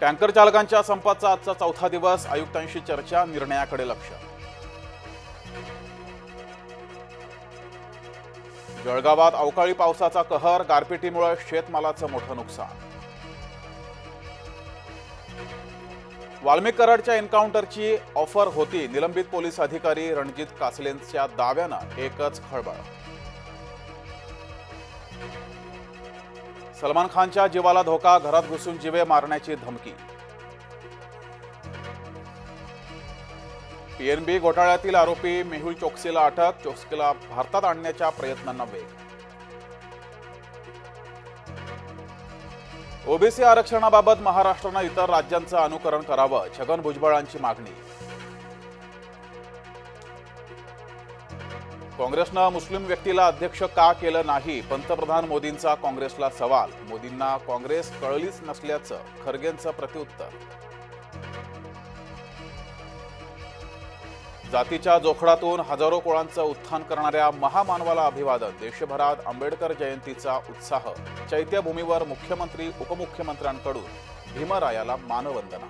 Tanker चालकांच्या संपाचा आजचा चौथा दिवस आयुक्तांशी चर्चा निर्णयाकडे लक्ष. जळगावात अवकाळी पावसाचा कहर गारपिटीमुळे शेतमालाचं मोठं नुकसान. वाल्मिक कराडच्या एन्काउंटरची ऑफर होती. निलंबित पोलीस अधिकारी रणजित कासलेंच्या दाव्यानं एकच खळबळ. सलमान खानच्या जीवाला धोका घरात घुसून जिवे मारण्याची धमकी. पीएनबी घोटाळ्यातील आरोपी मेहुल चोक्सीला अटक चोक्सीला भारतात आणण्याच्या प्रयत्नांना वेग. ओबीसी आरक्षणाबाबत महाराष्ट्रानं इतर राज्यांचं अनुकरण करावं छगन भुजबळांची मागणी. काँग्रेसनं मुस्लिम व्यक्तीला अध्यक्ष का केलं नाही? पंतप्रधान मोदींचा काँग्रेसला सवाल. मोदींना काँग्रेस कळलीच नसल्याचं खरगेंचं प्रत्युत्तर. जातीच्या जोखडातून हजारो कोळांचं उत्थान करणाऱ्या महामानवाला अभिवादन. देशभरात आंबेडकर जयंतीचा उत्साह. चैत्यभूमीवर मुख्यमंत्री उपमुख्यमंत्र्यांकडून भीमरायाला मानवंदना.